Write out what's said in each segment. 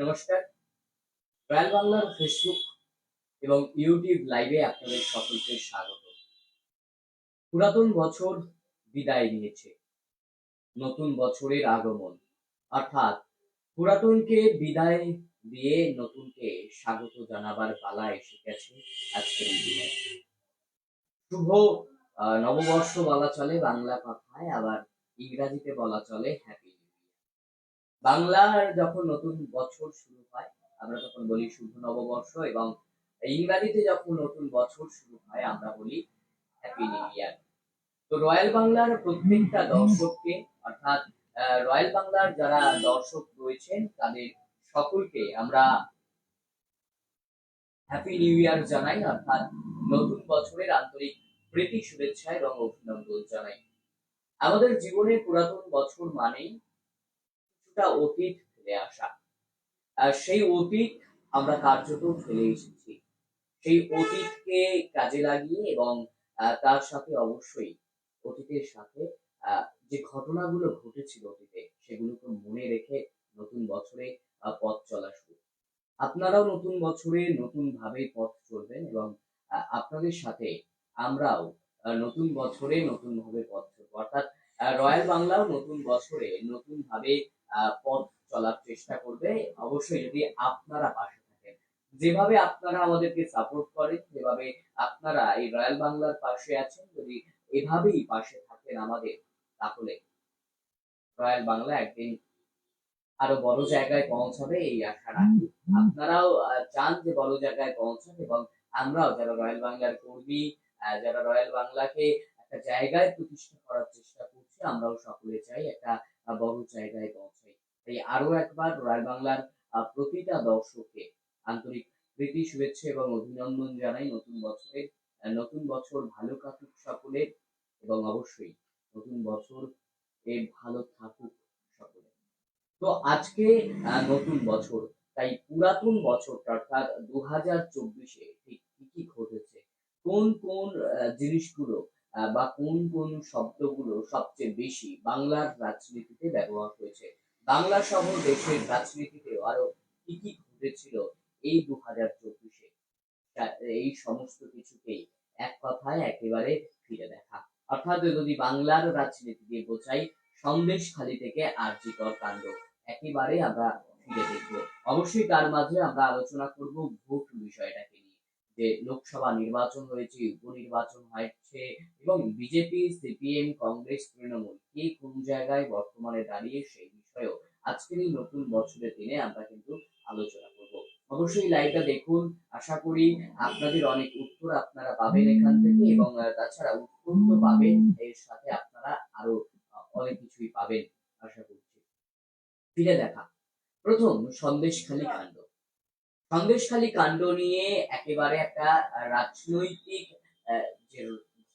নমস্কার। রয়্যাল বাংলার ফেসবুক এবং ইউটিউব লাইভে আপনাদের সকলকে স্বাগত। পুরাতন বছর বিদায় নিয়েছে। নতুন বছরের আগমন। অর্থাৎ পুরাতনকে বিদায় দিয়ে নতুনকে স্বাগত জানাবার পালা এসে গেছে আজকের দিনে। শুভ নববর্ষ বলা চলে, বাংলা কথায়, আবার ইংরাজিতে বলা চলে হ্যাপি বাংলার যখন নতুন বছর শুরু হয়, আমরা তখন বলি শুভ নববর্ষ এবং ইংরাজিতে যখন নতুন বছর শুরু হয়, আমরা বলি হ্যাপি নিউ ইয়ার তো রয়্যাল বাংলার প্রত্যেকটা দর্শককে, অর্থাৎ রয়্যাল বাংলার যারা দর্শক রয়েছেন, তাদের সকলকে আমরা হ্যাপি নিউ ইয়ার জানাই, অর্থাৎ নতুন বছরের আন্তরিক প্রীতি, শুভেচ্ছা এবং অভিনন্দন জানাই। আমাদের জীবনে পুরাতন বছর মানেই কিছুটা অতীত ফেলে আসা। আর সেই অতীত আমরা কার্যত ফেলে এসেছি। সেই অতীতকে কাজে লাগিয়ে এবং তার সাথে অবশ্যই অতীতের সাথে যে ঘটনাগুলো ঘটেছিল অতীতে, সেগুলোকে মনে রেখে নতুন বছরে পথ চলা শুরু। আপনারাও নতুন বছরে নতুন ভাবে পথ চলবেন এবং আপনাদের সাথে আমরাও নতুন বছরে নতুন ভাবে পথ চলবো। অর্থাৎ রয়্যাল বাংলাও নতুন বছরে নতুন ভাবে পথ চলার চেষ্টা করবে। অবশ্যই যদি আপনারা পাশে থাকেন যেভাবে আপনারা আমাদেরকে সাপোর্ট করেন যেভাবে আপনারা এই রয়্যাল বাংলার পাশে আছেন যদি এভাবেই পাশে থাকেন আমাদের তাহলে রয়্যাল বাংলা একদিন আরও বড় জায়গায় পৌঁছাবে এই আশা রাখি। আপনারাও চান যে বড় জায়গায় পৌঁছান এবং আমরাও যারা রয়্যাল বাংলার কর্মী আহ, যারা রয়্যাল বাংলাকে একটা জায়গায় প্রতিষ্ঠা করার চেষ্টা করছি আমরাও সকলে চাই একটা বড় জায়গায় পৌঁছাই তাই আরও একবার রয়্যাল বাংলার প্রতিটা দর্শককে আন্তরিক প্রীতি, শুভেচ্ছা এবং অভিনন্দন জানাই নতুন বছরের নতুন বছর ভালো কাটুক সকলের এবং অবশ্যই নতুন বছর এ ভালো থাকুক সকলে। তো আজকে নতুন বছর, তাই পুরাতন বছরটা অর্থাৎ দু হাজার চব্বিশে ঠিক কি কি ঘটেছে? কোন কোন জিনিসগুলো বা কোন কোন শব্দগুলো সবচেয়ে বেশি বাংলার রাজনীতিতে ব্যবহার হয়েছে? বাংলা সহ দেশের রাজনীতিতে আরও কি কি ঘটেছিল এই দু হাজার চব্বিশে এই সমস্ত কিছুকেই এক কথায় একেবারে ফিরে দেখা। অর্থাৎ যদি বাংলার রাজনীতি দিয়ে বোঝাই সন্দেশখালি থেকে আর্যিকর কাণ্ড একেবারে আমরা ফিরে দেখব। অবশ্যই তার মাঝে আমরা আলোচনা করব ভোট বিষয়টাকে নিয়ে। যে লোকসভা নির্বাচন হয়েছে, উপনির্বাচন হয়েছে এবং বিজেপি, সিপিএম, কংগ্রেস, তৃণমূল কে কোন জায়গায় বর্তমানে দাঁড়িয়ে সেই বিষয়েও আজকের এই নতুন বছরের দিনে আমরা কিন্তু আলোচনা করব। অবশ্যই লাইভটা দেখুন। আশা করি আপনাদের অনেক উত্তর আপনারা পাবেন এখান থেকে এবং তাছাড়া উত্তর তো পাবেন। এর সাথে আপনারা আরও অনেক কিছুই পাবেন আশা করছি। ফিরে দেখা। প্রথম, সন্দেশখালী কাণ্ড। সন্দেশখালী কাণ্ড নিয়ে একেবারে একটা রাজনৈতিক যে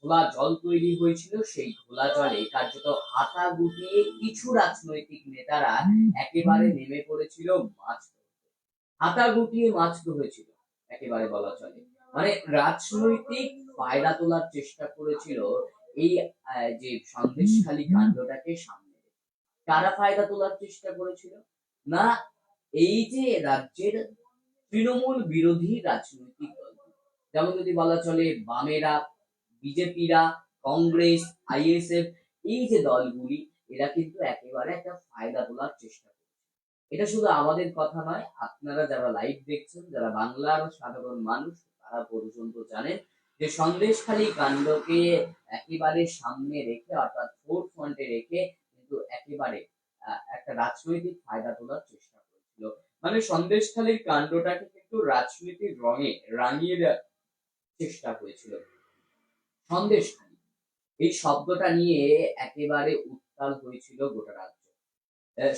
ঘোলা জল তৈরি হয়েছিল, সেই ঘোলা জলে কার্যত হাতা গুটিয়ে কিছু রাজনৈতিক নেতারা একেবারে নেমে পড়েছিল মাছ হাতা গুটিয়ে মাছ ধরেছিল, একেবারে বলা চলে। মানে রাজনৈতিক ফায়দা তোলার চেষ্টা করেছিল এই যে সন্দেশখালী কাণ্ডটাকে সামনে। কারা ফায়দা তোলার চেষ্টা করেছিল? না, এই যে রাজ্যের তৃণমূল বিরোধী রাজনৈতিক দল যেমন যদি বলা চলে বামেরা বিজেপিরা, কংগ্রেস, আইএসএফ, এই যে দলগুলি, এরা কিন্তু একেবারে একটা ফায়দা তোলার চেষ্টা এটা শুধু আমাদের কথা নয়, আপনারা যারা লাইভ দেখছেন, যারা বাংলার সাধারণ মানুষ, তারা পর্যন্ত জানেন যে সন্দেশখালী কাণ্ডকে একেবারে সামনে রেখে, অর্থাৎ ফোর ফ্রন্টে রেখে কিন্তু একেবারে একটা রাজনৈতিক ফায়দা তোলার চেষ্টা করেছিল। মানে সন্দেশখালীর কাণ্ডটাকে কিন্তু রাজনীতির রঙে রাঙিয়ে দেওয়ার চেষ্টা হয়েছিল সন্দেশখালী এই শব্দটা নিয়ে একেবারে উত্তাল হয়েছিল গোটা রাজ্য।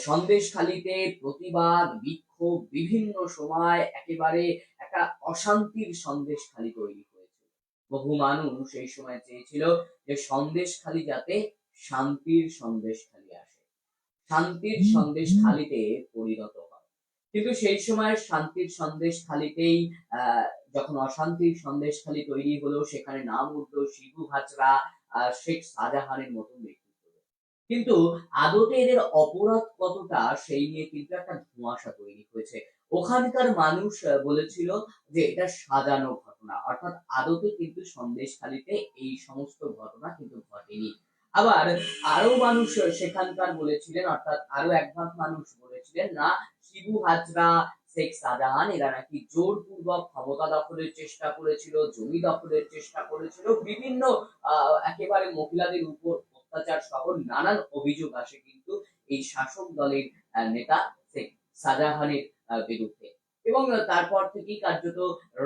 সন্দেশখালীতে প্রতিবাদ বিক্ষোভ বিভিন্ন সময় একেবারে একটা অশান্তির সন্দেশখালী তৈরি হয়েছিল। বহু মানুষ এই সময় চেয়েছিল যে সন্দেশখালী যাতে শান্তির সন্দেশখালী আসে। শান্তির সন্দেশখালীতে পরিণত কিন্তু সেই সময় শান্তির সন্দেশখালীতেই আহ, যখন অশান্তির সন্দেশখালী তৈরি হলো, সেখানে নাম উঠল শিবু হাজরা শেখ শাহজাহানের মতন ব্যক্তিত্ব। কিন্তু আদতে এদের অপরাধ কতটা, সেই নিয়ে কিন্তু একটা ধোঁয়াশা তৈরি হয়েছে। ওখানকার মানুষ বলেছিল যে এটা সাজানো ঘটনা। অর্থাৎ আদতে কিন্তু সন্দেশখালিতে এই সমস্ত ঘটনা কিন্তু ঘটেনি। আবার আরও মানুষ সেখানকার বলেছিলেন, অর্থাৎ আরও একভাগ মানুষ বলেছিলেন, না শিবু হাজরা শেখ শাহজাহান এরা নাকি জোরপূর্বক ক্ষমতা দখলের চেষ্টা করেছিল জমি দখলের চেষ্টা করেছিল বিভিন্ন একেবারে মহিলাদের উপর অত্যাচার সহ নানান অভিযোগ আসে কিন্তু এই শাসক দলের নেতা শেখ শাহজাহানের আহ, বিরুদ্ধে। এবং তারপর থেকেই কার্যত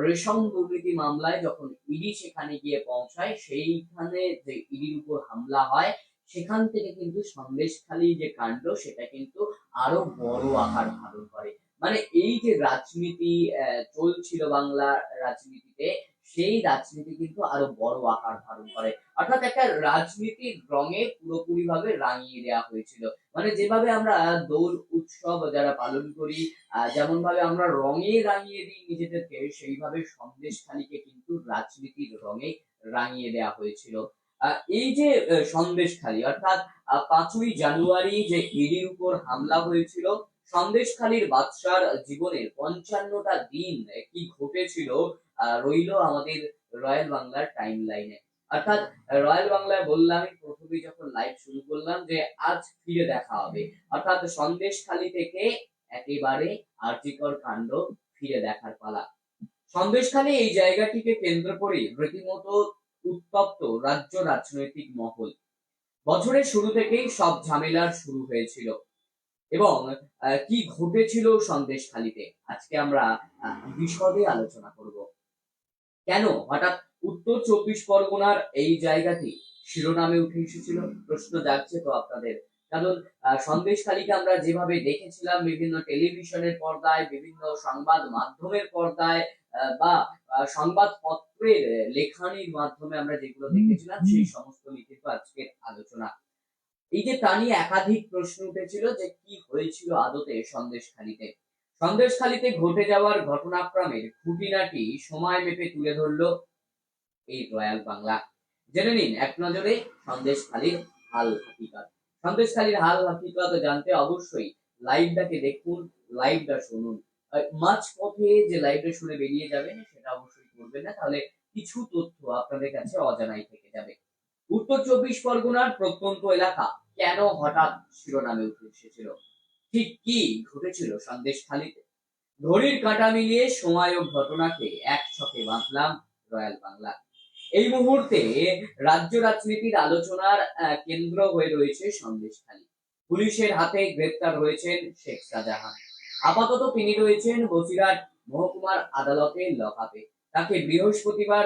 রেশম দুর্নীতি মামলায় যখন ইডি সেখানে গিয়ে পৌঁছায় সেইখানে যে ইডির উপর হামলা হয় সেখান থেকে কিন্তু সন্দেশখালী যে কাণ্ড, সেটা কিন্তু আরও বড় আকার ধারণ করে। মানে এই যে রাজনীতি চলছিল বাংলা রাজনীতিতে, সেই রাজনীতি কিন্তু আরও বড় আকার ধারণ করে। অর্থাৎ একটা রাজনীতির রঙে পুরোপুরি ভাবে রাঙিয়ে দেওয়া হয়েছিল। মানে যেভাবে আমরা দোল উৎসব যারা পালন করি যেমন ভাবে আমরা রঙে রাঙিয়ে দিই নিজেদেরকে, সেইভাবে সন্দেশখালীকে কিন্তু রাজনীতির রঙে রাঙিয়ে দেওয়া হয়েছিল। এই যে সন্দেশখালী, অর্থাৎ পাঁচই জানুয়ারি যে ইডির উপর হামলা হয়েছিল, সন্দেশখালীর বাদশার জীবনের পঞ্চান্নটা দিন কি ঘটেছিল রইল আমাদের রয়্যাল বাংলার টাইম লাইনে অর্থাৎ, রয়্যাল বাংলায় বললাম প্রথমে যখন লাইভ শুরু করলাম যে, আজ ফিরে দেখা হবে। অর্থাৎ, সন্দেশখালী থেকে একেবারে আর্যিকর কাণ্ড ফিরে দেখার পালা। সন্দেশখালী এই জায়গাটিকে কেন্দ্র করে রীতিমতো উত্তপ্ত রাজ্য রাজনৈতিক মহল। বছরের শুরু থেকেই সব ঝামেলার শুরু হয়েছিল। এবং কি ঘটেছিল সন্দেশখালীতে, আজকে আমরা বিশদে আলোচনা করব। কেন হঠাৎ উত্তর চব্বিশ পরগনার এই জায়গাটি শিরোনামে উঠে এসেছিল? প্রশ্ন জাগছে তো আপনাদের। কারণ সন্দেশখালীকে আমরা যেভাবে দেখেছিলাম বিভিন্ন টেলিভিশনের পর্দায়, বিভিন্ন সংবাদ মাধ্যমের পর্দায় বা সংবাদপত্রের লেখানির মাধ্যমে আমরা যেগুলো দেখেছিলাম সেই সমস্ত নিয়ে কিন্তু আজকের আলোচনা। এই যে তা নিয়ে একাধিক প্রশ্ন উঠেছিল যে কি হয়েছিল আদতে সন্দেশখালীতে। সন্দেশখালীতে ঘটে যাওয়ার ঘটনাক্রমের খুঁটিনাটি সময় মেপে তুলে ধরলো এই রয়্যাল বাংলা। জেনে নিন এক নজরে সন্দেশখালীর হাল হাকিকত। সন্দেশখালীর হাল হাকিকত জানতে অবশ্যই লাইভটাকে দেখুন লাইভটা শুনুন। মাঝ পথে যে লাইভটা শুনে বেরিয়ে যাবেন, সেটা অবশ্যই করবেন না। তাহলে কিছু তথ্য আপনাদের কাছে অজানাই থেকে যাবে। উত্তর চব্বিশ পরগনার প্রত্যন্ত এলাকা কেন হঠাৎ শিরোনামে উঠে এসেছিল? ঠিক কি ঘটেছিল সন্দেশখালীতে? ঘড়ির কাঁটা মিলিয়ে সময় ও ঘটনাকে এক ছকে বাঁধলাম রয়্যাল বাংলা। এই মুহূর্তে রাজ্য রাজনীতির আলোচনার কেন্দ্র হয়ে রয়েছে সন্দেশখালী। পুলিশের হাতে গ্রেপ্তার হয়েছেন শেখ শাহজাহান। আপাতত তিনি রয়েছেন বসিরহাট মহকুমার আদালতে লকআপে তাকে বৃহস্পতিবার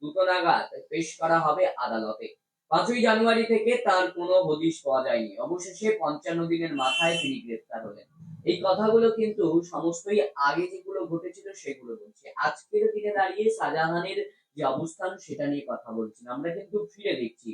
দুটো নাগাদ পেশ করা হবে আদালতে। পাঁচই জানুয়ারি থেকে তার কোনো হদিশ পাওয়া যায়নি। অবশেষে পঞ্চান্ন দিনের মাথায় তিনি গ্রেপ্তার হলেন। এই কথাগুলো কিন্তু সমস্তই আগে যেগুলো ঘটেছিল সেগুলো বলছে। আজকের দিনে দাঁড়িয়ে শাহজাহানের যে অবস্থান সেটা নিয়ে কথা বলছি। আমরা কিন্তু ফিরে দেখছি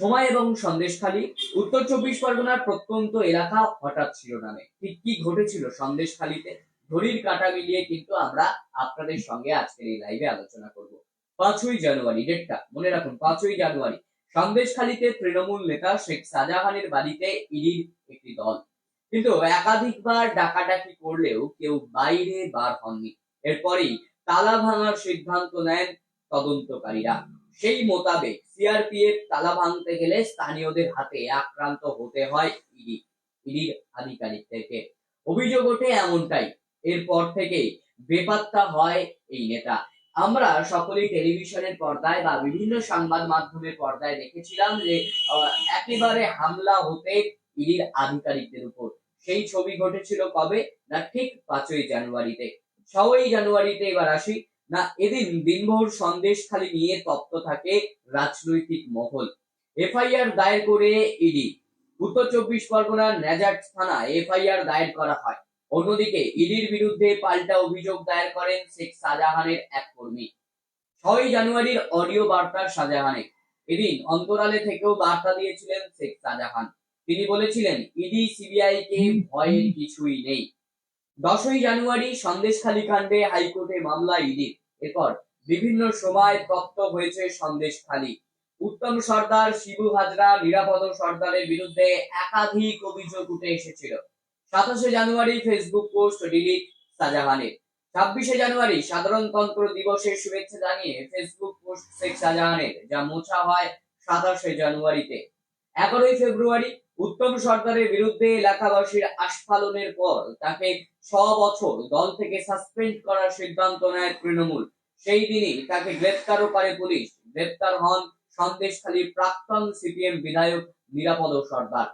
সময় এবং সন্দেশখালী, উত্তর চব্বিশ পরগনার প্রত্যন্ত এলাকা হঠাৎ শিরোনামে। ঠিক কি ঘটেছিল সন্দেশখালীতে? ঘড়ির কাঁটা মিলিয়ে কিন্তু আমরা আপনাদের সঙ্গে আজকের এই লাইভে আলোচনা করব। পাঁচই জানুয়ারি ডেটটা মনে রাখুন, পাঁচই জানুয়ারি। সন্দেশখালীতে তৃণমূল নেতা শেখ শাহজাহানের বাড়িতে ইডির একটি দল। কিন্তু একাধিকবার ডাকাডাকি করলেও কেউ বাইরে বার হননি। এরপরেই তালা ভাঙার সিদ্ধান্ত নেন তদন্তকারীরা। সেই মোতাবেক সিআরপিএফ তালা ভাঙতে গেলে স্থানীয়দের হাতে আক্রান্ত হতে হয় ইডি, ইডির আধিকারিকদেরকে অভিযোগ ওঠে এমনটাই। এরপর থেকে বেপাত্তা হয় এই নেতা। আমরা সকলেই টেলিভিশনের পর্দায় বা বিভিন্ন সংবাদ মাধ্যমের পর্দায় দেখেছিলাম যে একেবারে হামলা হতে ইডির আধিকারিকদের উপর। সেই ছবি ঘটেছিল কবে? না, ঠিক পাঁচই জানুয়ারিতে। ছয়ই জানুয়ারিতে এবার আসি। না, এদিন দিনভর সন্দেশ খালি নিয়ে তত্ত্ব থাকে রাজনৈতিক মহল। এফআইআর দায়ের করে ইডি। উত্তর চব্বিশ পরগনার নেজাট থানায় এফআইআর দায়ের করা হয়। অন্যদিকে ইডির বিরুদ্ধে পাল্টা অভিযোগ দায়ের করেন শেখ শাহজাহানের এক কর্মী। ছয় জানুয়ারির অডিও বার্তা শাহজাহানের। এদিন অন্তরালে থেকেও বার্তা দিয়েছিলেন শেখ শাহজাহান। তিনি বলেছিলেন, ইডি, সিবিআই কে ভয়ের কিছুই নেই। দশই জানুয়ারি সন্দেশখালী কাণ্ডে হাইকোর্টে মামলা ইডির এরপর বিভিন্ন সময় তত্ত্ব হয়েছে সন্দেশখালী। উত্তম সর্দার শিবু হাজরা নিরাপদ সর্দারের বিরুদ্ধে একাধিক অভিযোগ উঠে এসেছিল। সাতাশে জানুয়ারি ফেসবুক পোস্ট ডিলিট শাহজাহানের। ছাব্বিশে জানুয়ারি সাধারণতন্ত্র দিবসের শুভেচ্ছা জানিয়ে ফেসবুক পোস্ট শেখ শাহজাহানের, যা মোছা হয় সাতাশে জানুয়ারিতে। এগারোই ফেব্রুয়ারি উত্তম সরকারের বিরুদ্ধে এলাকাবাসীর আস্ফালনের পর তাকে বছর দল থেকে সাসপেন্ড করার সিদ্ধান্ত নেয় তৃণমূল। সেই দিনই তাকে গ্রেপ্তারও করে পুলিশ। গ্রেপ্তার হন সন্দেশখালীর প্রাক্তন সিপিএম বিধায়ক নিরাপদ সর্দার।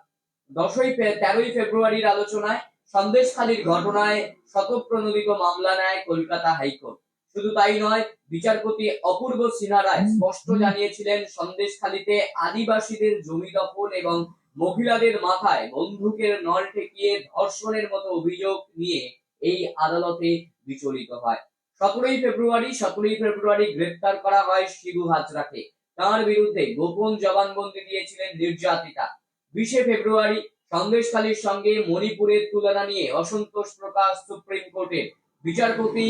দশই তেরোই ফেব্রুয়ারির আলোচনায় সন্দেশখালীর ঘটনায় শতপ্রণোদিত মামলা নেয় কলকাতা হাইকোর্ট। শুধু তাই নয় বিচারপতি অপূর্ব সিনহা রায় স্পষ্ট জানিয়েছিলেন সন্দেশখালীতে আদিবাসীদের জমি দখল এবং মহিলাদের মাথায় বন্দুকের নল ঠেকিয়ে ধর্ষণের মতো অভিযোগ নিয়ে এই আদালতে বিচলিত হয়। সতেরোই ফেব্রুয়ারি সতেরোই ফেব্রুয়ারি গ্রেপ্তার করা হয় শিবু হাজরাকে। তার বিরুদ্ধে গোপন জবানবন্দি দিয়েছিলেন নির্যাতিতা। বিশে ফেব্রুয়ারি সন্দেশখালীর সঙ্গে মণিপুরের তুলনা নিয়ে অসন্তোষ প্রকাশ সুপ্রিম কোর্টের। বিচারপতি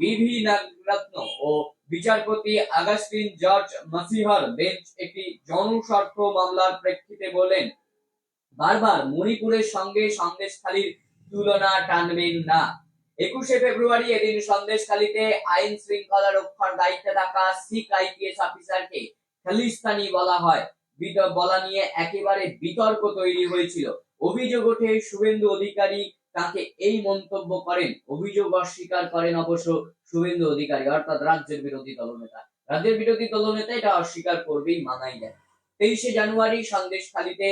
বিভি নাগরত্ন ও বিচারপতি আগাস্টিন জর্জ মাসিহার বেঞ্চ একটি জনস্বার্থ মামলার প্রেক্ষিতে বলেন বারবার মণিপুরের সঙ্গে সন্দেশখালীর তুলনা টানবেন না। একুশে ফেব্রুয়ারি এদিন সন্দেশখালীতে আইন শৃঙ্খলা রক্ষার দায়িত্বে থাকা শিখ আইপিএস অফিসারকে খালিস্তানি বলা হয়। বলা নিয়ে একেবারে বিতর্ক তৈরি হয়েছিল। অভিযোগ ওঠে শুভেন্দু অধিকারী তাকে এই মন্তব্য করেন। অভিযোগ অস্বীকার করেন অবশ্য শুভেন্দু অধিকারী, অর্থাৎ রাজ্যের বিরোধী দলনেতা। রাজ্যের বিরোধী দলনেতা এটা অস্বীকার করবেই, মানাই যায়। তেইশে জানুয়ারি সন্দেশখালীতে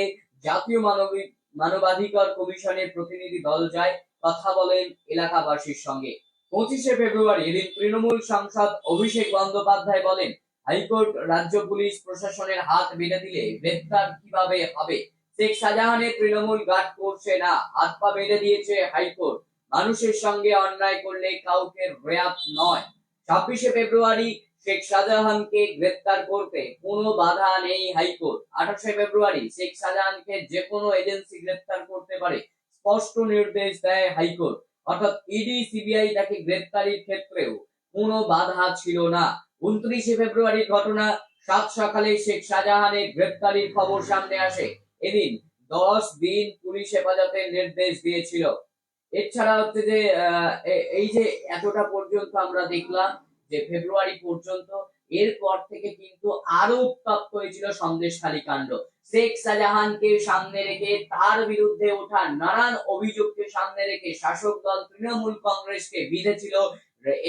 জাতীয় মানবিক, মানবাধিকার কমিশনের প্রতিনিধি দল যায় কথা বলেন এলাকাবাসীর সঙ্গে। পঁচিশে ফেব্রুয়ারি এদিন তৃণমূল সাংসদ অভিষেক বন্দ্যোপাধ্যায় বলেন, হাইকোর্ট, রাজ্য পুলিশ প্রশাসনের হাত বেঁধে দিলে গ্রেপ্তার কীভাবে হবে? শেখ শাহজাহানের তৃণমূল গার্ড করছে না, হাত পা বেঁধে দিয়েছে হাইকোর্ট। মানুষের সঙ্গে অন্যায় করলে কাউকে রেয়াত নয়। ছাব্বিশে ফেব্রুয়ারি শেখ শাহজাহানকে গ্রেপ্তার করতে কোনো বাধা নেই হাইকোর্ট। আঠাশে ফেব্রুয়ারি শেখ শাহজাহানকে যে কোনো এজেন্সি গ্রেপ্তার করতে পারে, স্পষ্ট নির্দেশ দেয় হাইকোর্ট। অর্থাৎ ইডি, সিবিআই তাকে গ্রেপ্তারির ক্ষেত্রেও কোনো বাধা ছিল না। উনত্রিশে ফেব্রুয়ারির ঘটনা, সাত সকালে শেখ শাহজাহানের গ্রেপ্তারির খবর সামনে আসে। এদিন দশ দিন পুলিশ হেফাজতের নির্দেশ দিয়েছিল। এছাড়া হচ্ছে যে এই যে এতটা পর্যন্ত আমরা দেখলাম যে ফেব্রুয়ারি পর্যন্ত এরপর থেকে কিন্তু আরও উত্তপ্ত হয়েছিল সন্দেশখালী কাণ্ড। শেখ শাহজাহানকে সামনে রেখে তার বিরুদ্ধে ওঠা নানান অভিযোগকে সামনে রেখে শাসক দল তৃণমূল কংগ্রেসকে বিঁধেছিল।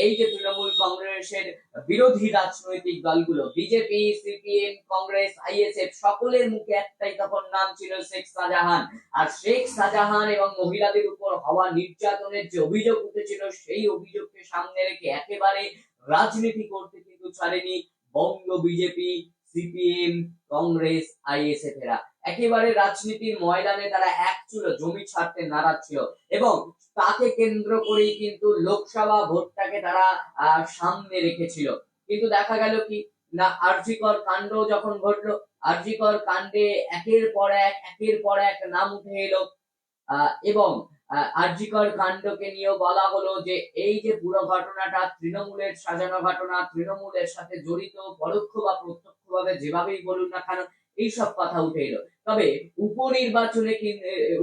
এই যে তৃণমূল কংগ্রেসের বিরোধী রাজনৈতিক দলগুলো, বিজেপি, সিপিএম, কংগ্রেস, আইএসএফ, সকলের মুখে একটাই তখন নাম ছিল শেখ শাহজাহান। আর শেখ শাহজাহান এবং মহিলাদের উপর হওয়া নির্যাতনের যে অভিযোগ উঠেছিল, সেই অভিযোগকে সামনে রেখে একেবারে রাজনীতি করতে কিন্তু ছাড়েনি Banga BJP, CPM, Congress ISF এরা একেবারে রাজনীতির ময়দানে তারা এক চুল জমি ছাড়তে নারাজ ছিল। এবং তাকে কেন্দ্র করেই কিন্তু লোকসভা ভোটটাকে তারা সামনে রেখেছিল। কিন্তু দেখা গেল কি? না, আরজিকর কাণ্ড যখন ঘটলো, আরজিকর কাণ্ডে একের পর এক, একের পর এক নাম উঠে এলো। এবং আহ, আরজিকর কাণ্ডকে নিয়েও বলা হলো যে এই যে পুরো ঘটনাটা তৃণমূলের সাজানো ঘটনা তৃণমূলের সাথে জড়িত পরোক্ষ বা প্রত্যক্ষভাবে যেভাবেই বলুন না কেন এইসব কথা উঠে এলো। তবে উপনির্বাচনে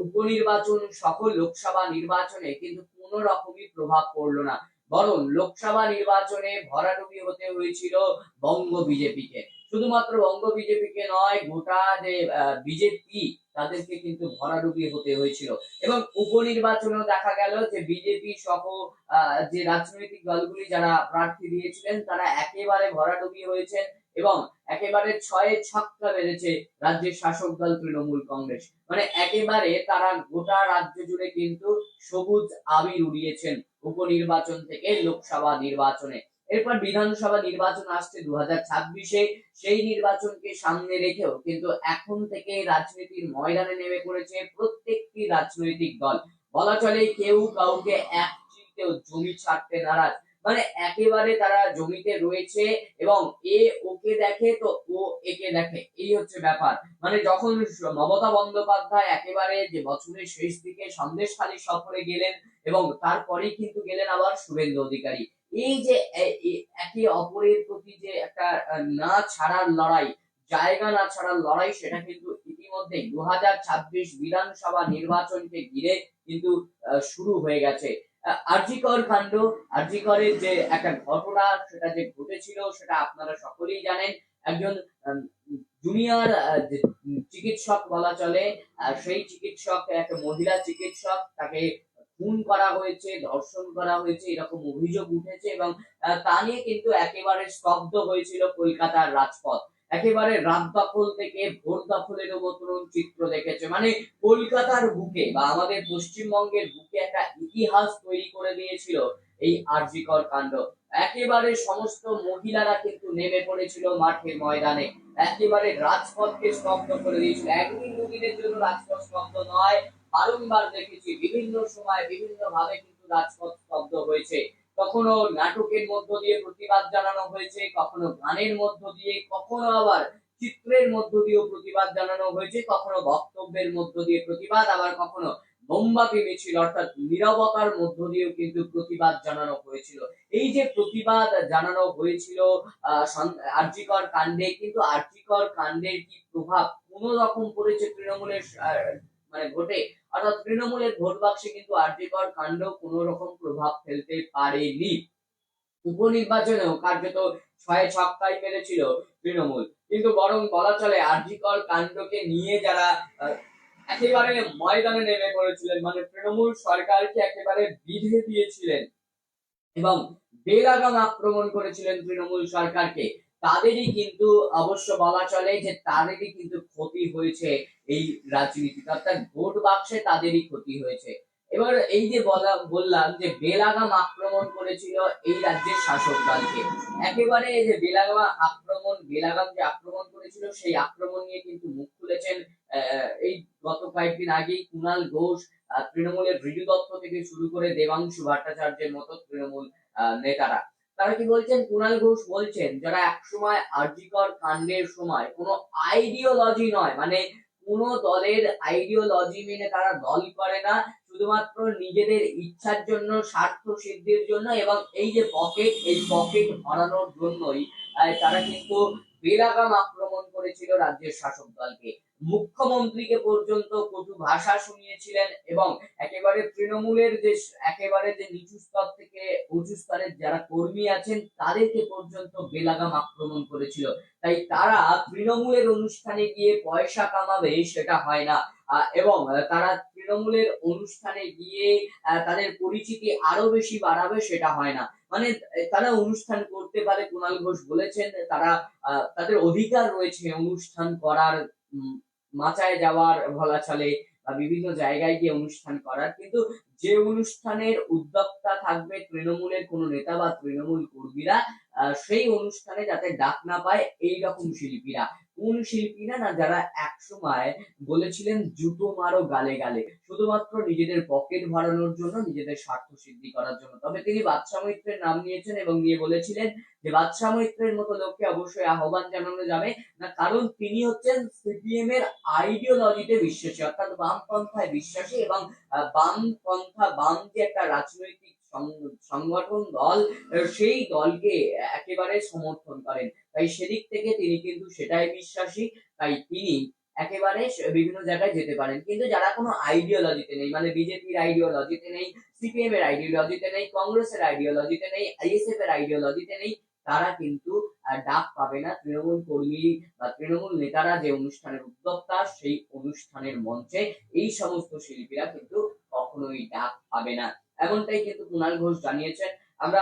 উপনির্বাচন সকল লোকসভা নির্বাচনে কিন্তু কোনো রকমই প্রভাব পড়ল না। বরং লোকসভা নির্বাচনে ভরাডুবি হতে হয়েছিল বঙ্গ বিজেপিকে। শুধুমাত্র বঙ্গ বিজেপিকে নয়, গোটা যে বিজেপি, তাদেরকে কিন্তু ভরাডুবি হতে হয়েছিল। এবং উপনির্বাচনেও দেখা গেল যে, বিজেপি সহ যে রাজনৈতিক দলগুলি যারা প্রার্থী দিয়েছিলেন, তারা একেবারে ভরাডুবি হয়েছেন এবং একেবারে ছয়ে ছক্কা বেড়েছে রাজ্যের শাসক দল তৃণমূল কংগ্রেস। মানে একেবারে তারা গোটা রাজ্য জুড়ে কিন্তু সবুজ আবির উড়িয়েছেন উপনির্বাচন থেকে লোকসভা নির্বাচনে। এরপর বিধানসভা নির্বাচন আসছে দু হাজার সেই নির্বাচনকে সামনে রেখেও কিন্তু এখন থেকে রাজনীতির ময়দানে নেমে পড়েছে প্রত্যেকটি রাজনৈতিক দল। বলা চলে কেউ কাউকে এক জমি ছাড়তে নারাজ। মানে একেবারে তারা জমিতে রয়েছে এবং এ ওকে দেখে তো ও একে দেখে। এই হচ্ছে ব্যাপার। মানে যখন মমতা বন্দ্যোপাধ্যায় একেবারে যে বছরের শেষ দিকে সন্দেশখালী সফরে গেলেন এবং তারপরেই কিন্তু গেলেন আবার শুভেন্দু অধিকারী। এই যে একে অপরের প্রতি যে একটা না ছাড়ার লড়াই, জায়গা না ছাড়ার লড়াই, সেটা কিন্তু ইতিমধ্যে দু হাজার ছাব্বিশ বিধানসভা নির্বাচনকে ঘিরে কিন্তু শুরু হয়ে গেছে। আরজিকর কাণ্ড, আরজিকরের যে একটা ঘটনা, সেটা যে ঘটেছিল, সেটা আপনারা সকলেই জানেন। একজন জুনিয়র চিকিৎসক বলা চলে সেই চিকিৎসক, একটা মহিলা চিকিৎসক, তাকে খুন করা হয়েছে, ধর্ষণ করা হয়েছে, এরকম অভিযোগ উঠেছে এবং তা নিয়ে কিন্তু একেবারে স্তব্ধ হয়েছিল কলকাতার রাজপথ। একেবারে রাত দখল থেকে ভোর দখলের মতন চিত্র দেখেছে। মানে কলকাতার বুকে বা আমাদের পশ্চিমবঙ্গের বুকে একটা ইতিহাস তৈরি করে দিয়েছিল এই আরজিকর কাণ্ড। একেবারে সমস্ত মহিলারা কিন্তু নেমে পড়েছিল মাঠের ময়দানে। একেবারে রাজপথকে স্তব্ধ করে দিয়েছিল। একদিন দুদিনের জন্য রাজপথ স্তব্ধ নয়। বারংবার দেখেছি, বিভিন্ন সময় বিভিন্ন ভাবে কিন্তু রাজপথ স্তব্ধ হয়েছে। কখনো নাটকের মধ্য দিয়ে প্রতিবাদ জানানো হয়েছে, কখনো গানের মধ্য দিয়ে, কখনো আবার চিত্রের মধ্য দিয়েও প্রতিবাদ জানানো হয়েছে, কখনো বক্তব্যের মধ্য দিয়ে প্রতিবাদ, আবার কখনো মোমবাতি মিছিল, অর্থাৎ নিরবতার মধ্য দিয়েও কিন্তু প্রতিবাদ জানানো হয়েছিল। এই যে প্রতিবাদ জানানো হয়েছিল আরজিকর কাণ্ডে, কিন্তু আর্যিকর কাণ্ডের কি প্রভাব কোন রকম পড়েছে তৃণমূলের মানে ভোটে? অর্থাৎ তৃণমূলের ভোট বাক্সে কিন্তু আরজিকর কাণ্ড কোন রকম প্রভাব ফেলতে পারেনি। উপনির্বাচনেও কার্যত ছয় ছক্কাই মেরেছিল তৃণমূল। কিন্তু বরং বলা চলে আরজিকর কাণ্ডকে নিয়ে যারা একেবারে ময়দানে নেমে পড়েছিলেন মানে তৃণমূল সরকারকে একেবারে বিধে দিয়েছিলেন এবং বেলাগাম আক্রমণ করেছিলেন তৃণমূল সরকারকে তাদেরই কিন্তু অবশ্য বলা চলে যে তাদেরই কিন্তু ক্ষতি হয়েছে এই রাজনীতিতে। অর্থাৎ ভোট বাক্সে তাদেরই ক্ষতি হয়েছে। এবার এই যে বলা, বললাম যে বেলাগাম আক্রমণ করেছিল এই রাজ্যের শাসক দলকে। একেবারে যে বেলাগাম আক্রমণ, বেলাগাম যে আক্রমণ করেছিল, সেই আক্রমণ নিয়ে কিন্তু মুখ খুলেছেন এই গত কয়েকদিন আগেই কুণাল ঘোষ তৃণমূলের ঋজু দত্ত থেকে শুরু করে দেবাংশু ভট্টাচার্যের মতো তৃণমূল নেতারা। তারা কি বলছেন? কুণাল ঘোষ বলছেন, যারা একসময় আরজিকর কাণ্ডের সময় কোনো আইডিওলজি নয় মানে কোন দলের আইডিওলজি মেনে তারা দল করে না, শুধুমাত্র নিজেদের ইচ্ছার জন্য, স্বার্থ সিদ্ধির জন্য এবং এই যে পকেট এই পকেট ভরানোর জন্যই তারা কিন্তু বেলাগাম আক্রমণ করেছিল রাজ্যের শাসক দলকে। মুখ্যমন্ত্রীকে পর্যন্ত কটু ভাষা শুনিয়েছিলেন এবং একেবারে তৃণমূলের যে, একেবারে যে নিচু স্তর থেকে উঁচু স্তরের যারা কর্মী আছেন, তাদেরকে পর্যন্ত বেলাগাম আক্রমণ করেছিল। তাই তারা তৃণমূলের অনুষ্ঠানে গিয়ে পয়সা কামাবে, সেটা হয় না। এবং তারা তৃণমূলের অনুষ্ঠানে গিয়ে তাদের পরিচিতি আরও বেশি বাড়াবে, সেটা হয় না। মানে তারা অনুষ্ঠান করতে পারে কুণাল ঘোষ বলেছেন, তারা তাদের অধিকার রয়েছে অনুষ্ঠান করার মাচায় যাওয়ার বলা চলে বা বিভিন্ন জায়গায় গিয়ে অনুষ্ঠান করার। কিন্তু যে অনুষ্ঠানের উদ্যোক্তা থাকবে তৃণমূলের কোনো নেতা বা তৃণমূল কর্মীরা সেই অনুষ্ঠানে যাতে ডাক না পায় এই রকম শিল্পীরা। কোন শিল্পীরা না যারা একসময় বলেছিলেন, জুতো মারো গালে গালে। শুধুমাত্র নিজেদের পকেট ভরানোর জন্য, নিজেদের স্বার্থ সিদ্ধি করার জন্য। তবে তিনি বাদশা মৈত্রের নাম নিয়েছেন এবং নিয়ে বলেছিলেন যে বাদশা মৈত্রের মতো লোককে অবশ্যই আহ্বান জানানো যাবে। না, কারণ তিনি হচ্ছেন সিপিএম এর আইডিওলজিতে বিশ্বাসী, অর্থাৎ বামপন্থায় বিশ্বাসী এবং বামপন্থা, বাম যে একটা রাজনৈতিক সংগঠন দল সেই দলকে একেবারে সমর্থন করেন। তাই সেদিক থেকে তিনি কিন্তু সেটাই বিশ্বাসী। তাই তিনি একেবারে বিভিন্ন জায়গায় যেতে পারেন। কিন্তু যারা কোনো আইডিওলজিতে নেই মানে বিজেপির আইডিওলজিতে নেই সিপিএম এর আইডিওলজিতে নেই, কংগ্রেসের আইডিওলজিতে নেই আইএসএফ এর আইডিওলজিতে নেই, তারা কিন্তু ডাক পাবে না। তৃণমূল কর্মী বা তৃণমূল নেতারা যে অনুষ্ঠানের উদ্যোক্তা, সেই অনুষ্ঠানের মঞ্চে এই সমস্ত শিল্পীরা কিন্তু কখনোই ডাক পাবে না। এমনটাই কিন্তু কুণাল ঘোষ জানিয়েছেন। আমরা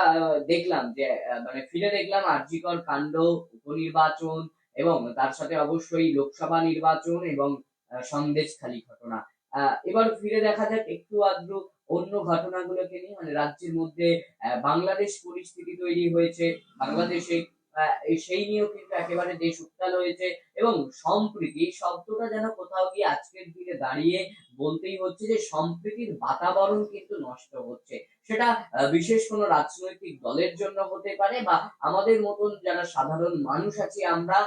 দেখলাম যে মানে ফিরে দেখলাম আরজিকর কাণ্ড, উপনির্বাচন এবং তার সাথে অবশ্যই লোকসভা নির্বাচন এবং সন্দেশখালী ঘটনা। এবার ফিরে দেখা যাক একটু আদ্র অন্য ঘটনাগুলোকে নিয়ে। মানে রাজ্যের মধ্যে বাংলাদেশ পরিস্থিতি তৈরি হয়েছে, বাংলাদেশে সেই নিয়েও কিন্তু একেবারে দেশ উত্তাল হয়েছে। এবং সম্প্রীতি, এই শব্দটা যেন কোথাও গিয়ে আজকের দিনে দাঁড়িয়ে বলতেই হচ্ছে যে, সম্প্রীতির বাতাবরণ কিন্তু নষ্ট হচ্ছে। সেটা বিশেষ কোনো রাজনৈতিক দলের জন্য হতে পারে বা আমাদের মতন যারা সাধারণ মানুষ আছি আমরা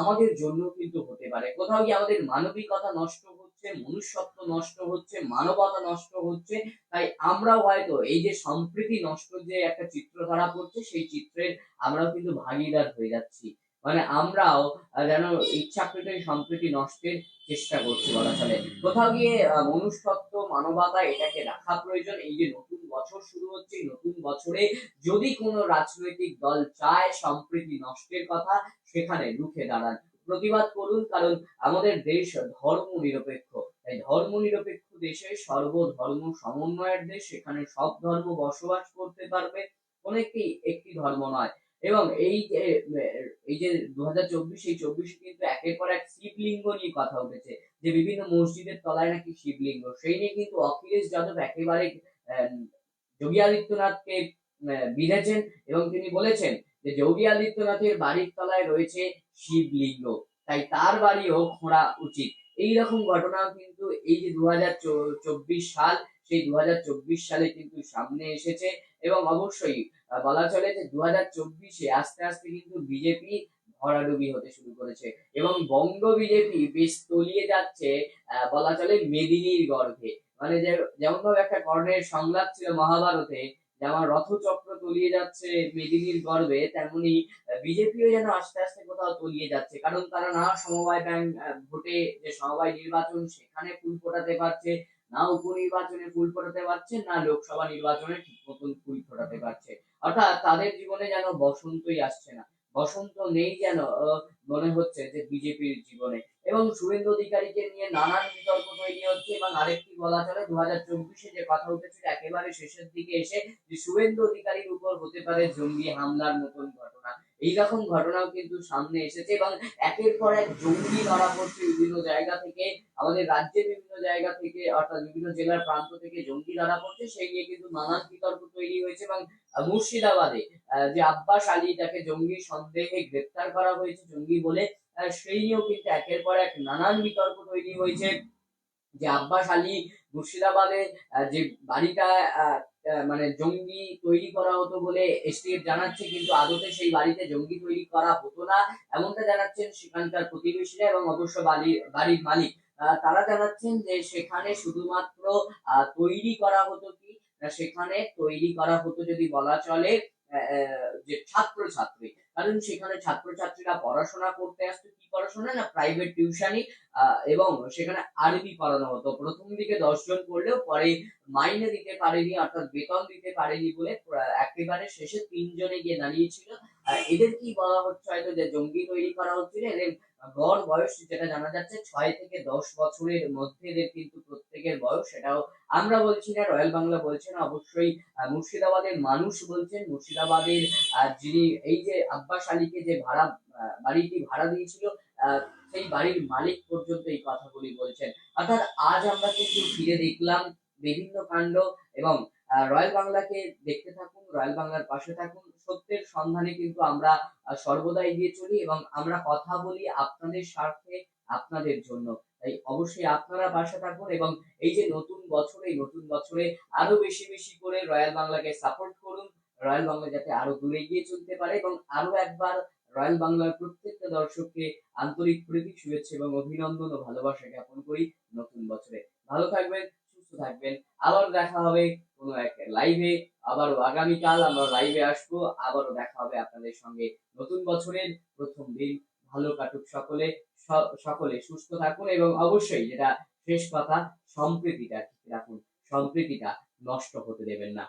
আমাদের জন্য কিন্তু হতে পারে। কোথাও গিয়ে আমাদের মানবিকতা নষ্ট হচ্ছে, মনুষ্যত্ব নষ্ট হচ্ছে, মানবতা নষ্ট হচ্ছে, তাই আমরাও হয়তো এই যে সম্প্রীতি নষ্ট যে একটা চিত্র ধরা পড়ছে, সেই চিত্রের আমরাও কিন্তু ভাগিদার হয়ে যাচ্ছি। মানে আমরাও যেন ইচ্ছাকৃত সম্প্রীতি নষ্টের চেষ্টা করছি বলা চলে। কোথাও গিয়ে মনুষ্যত্ব, মানবতা এটাকে রাখা প্রয়োজন। এই যে নতুন বছর শুরু হচ্ছে, নতুন বছরে যদি কোনো রাজনৈতিক দল চায় সম্প্রীতি নষ্টের কথা, সেখানে রুখে দাঁড়ান। প্রতিবাদ করুন, কারণ আমাদের দেশ ধর্ম নিরপেক্ষ। তাই ধর্ম নিরপেক্ষ দেশে সর্বধর্ম সমন্বয়ের দেশ, সেখানে সব ধর্ম বসবাস করতে পারবে। কোন একটি একটি ধর্ম নয়। এবং এই যে এই যে দু হাজার চব্বিশ, এই চব্বিশ কিন্তু একের পর এক শিবলিঙ্গ নিয়ে কথা উঠেছে, যে বিভিন্ন মসজিদের তলায় নাকি শিবলিঙ্গ। সেই নিয়ে কিন্তু অখিলেশ যাদব একেবারে যোগী আদিত্যনাথকে বিঁধেছেন এবং তিনি বলেছেন যে যোগী আদিত্যনাথের বাড়ির তলায় রয়েছে শিবলিঙ্গ, তাই তার বাড়িও খোঁড়া উচিত। এই রকম ঘটনাও কিন্তু এই যে দু হাজার চব্বিশ সাল, সেই দু হাজার চব্বিশ সালে কিন্তু সামনে এসেছে। এবং অবশ্যই বলা চলে যে দু হাজার চব্বিশে আস্তে আস্তে কিন্তু বিজেপি ভরাডুবি হতে শুরু করেছে এবং বঙ্গ বিজেপি বেশ তলিয়ে যাচ্ছে বলা চলে মেদিনীর গর্ভে। মানে যেমন ভাবে একটা কর্ণের সংলাপ ছিল মহাভারতে যেমন রথচক্র তলিয়ে যাচ্ছে মেদিনীর গর্ভে, তেমনি বিজেপিও যেন আস্তে আস্তে কোথাও তলিয়ে যাচ্ছে। কারণ তারা না সমবায় ব্যাংক ভোটে যে সমবায় নির্বাচন, সেখানে ফুল ফোটাতে পারছে না উপনির্বাচনে ফুল ফোটাতে পারছে, না লোকসভা নির্বাচনে ঠিক মতন ফুল ফোটাতে পারছে। অর্থাৎ তাদের জীবনে যেন বসন্তই আসছে না। বসন্ত নেই যেন মনে হচ্ছে যে বিজেপির জীবনে। এবং শুভেন্দু অধিকারীকে নিয়ে নানান বিতর্ক তৈরি হচ্ছে এবং আরেকটি বলা চলে দু হাজার চব্বিশে যে কথা উঠেছিল, একেবারে শেষের দিকে এসে যে শুভেন্দু অধিকারীর উপর হতে পারে জঙ্গি হামলার মতন ঘটনা। এইরকম ঘটনাও কিন্তু সামনে এসেছে এবং একের পর এক জঙ্গি ধরা পড়ছে বিভিন্ন জায়গা থেকে। আমাদের বিভিন্ন জায়গা থেকে অর্থাৎ বিভিন্ন জেলার প্রান্ত থেকে জঙ্গি ধরা পড়ছে। সেই নিয়ে কিন্তু নানান বিতর্ক তৈরি হয়েছে এবং মুর্শিদাবাদে যে আব্বাস আলী যাকে জঙ্গি সন্দেহে গ্রেপ্তার করা হয়েছে জঙ্গি বলে সেই নিয়েও কিন্তু একের পর এক নানান বিতর্ক তৈরি হয়েছে। যে আব্বাস আলী মুর্শিদাবাদে যে বাড়িটা মানে জঙ্গি তৈরি করা হতো বলে এসটিএফ জানাচ্ছে, কিন্তু আদতে সেই বাড়িতে জঙ্গি তৈরি করা হতো না। এমনটা জানাচ্ছেন সেখানকার প্রতিবেশীরা এবং অবশ্য বাড়ির বাড়ির মালিক। তারা জানাচ্ছেন যে সেখানে শুধুমাত্র তৈরি করা হতো কি? সেখানে তৈরি করা হতো যদি বলা চলে যে ছাত্র ছাত্রী কারণ সেখানে ছাত্রছাত্রীরা পড়াশোনা করতে আসতো। কি পড়াশোনা? না প্রাইভেট টিউশনই এবং সেখানে আরবি পড়ানো হতো। প্রথম দিকে দশজন পড়লেও পরে মাইনে দিতে পারেনি, অর্থাৎ বেতন দিতে পারেনি বলে একেবারে শেষে তিনজনে গিয়ে দাঁড়িয়েছিল। এদের কি বলা হচ্ছে হয়তো যে জঙ্গি তৈরি করা হচ্ছিল এদের গড় বয়স যেটা জানা যাচ্ছে ছয় থেকে দশ বছরের মধ্যে এদের কিন্তু প্রত্যেকের বয়স, সেটাও আমরা বলছি না, রয়্যাল বাংলা বলছে না, অবশ্যই মুর্শিদাবাদের মানুষ বলছেন, মুর্শিদাবাদের যিনি এই যে আব্বাস আলীকে যে ভাড়া বাড়িটি ভাড়া দিয়েছিল সেই বাড়ির মালিক পর্যন্ত এই কথাগুলি বলছেন। অর্থাৎ আজ আমরা কিন্তু ফিরে দেখলাম বিভিন্ন কাণ্ড এবং রয়্যাল বাংলাকে দেখতে থাকুন রয়্যাল বাংলার পাশে থাকুন। সত্যের সন্ধানে কিন্তু আমরা আহ, সর্বদা এগিয়ে চলি এবং আমরা কথা বলি আপনাদের স্বার্থে আপনাদের জন্য। তাই অবশ্যই আপনারা পাশে থাকুন এবং এই যে নতুন বছর নতুন বছরে আরও বেশি বেশি করে রয়্যাল বাংলাকে সাপোর্ট করুন। রয়্যাল বাংলা যাতে আরও দূরে এগিয়ে চলতে পারে এবং আরও একবার রয়্যাল বাংলার প্রত্যেকটা দর্শককে আন্তরিক প্রীতি শুভেচ্ছা এবং অভিনন্দন ও ভালোবাসা জ্ঞাপন করি নতুন বছরে। ভালো থাকবেন, সুস্থ থাকবেন। আবার দেখা হবে কোনো এক লাইভে আবারও আগামীকাল আমরা লাইভে আসব। আবারও দেখা হবে আপনাদের সঙ্গে নতুন বছরের প্রথম দিন। ভালো কাটুক সকলে। সকলে সুস্থ থাকুন এবং অবশ্যই যেটা শেষ কথা, সম্প্রীতিটা ঠিক রাখুন। সম্প্রীতিটা নষ্ট হতে দেবেন না।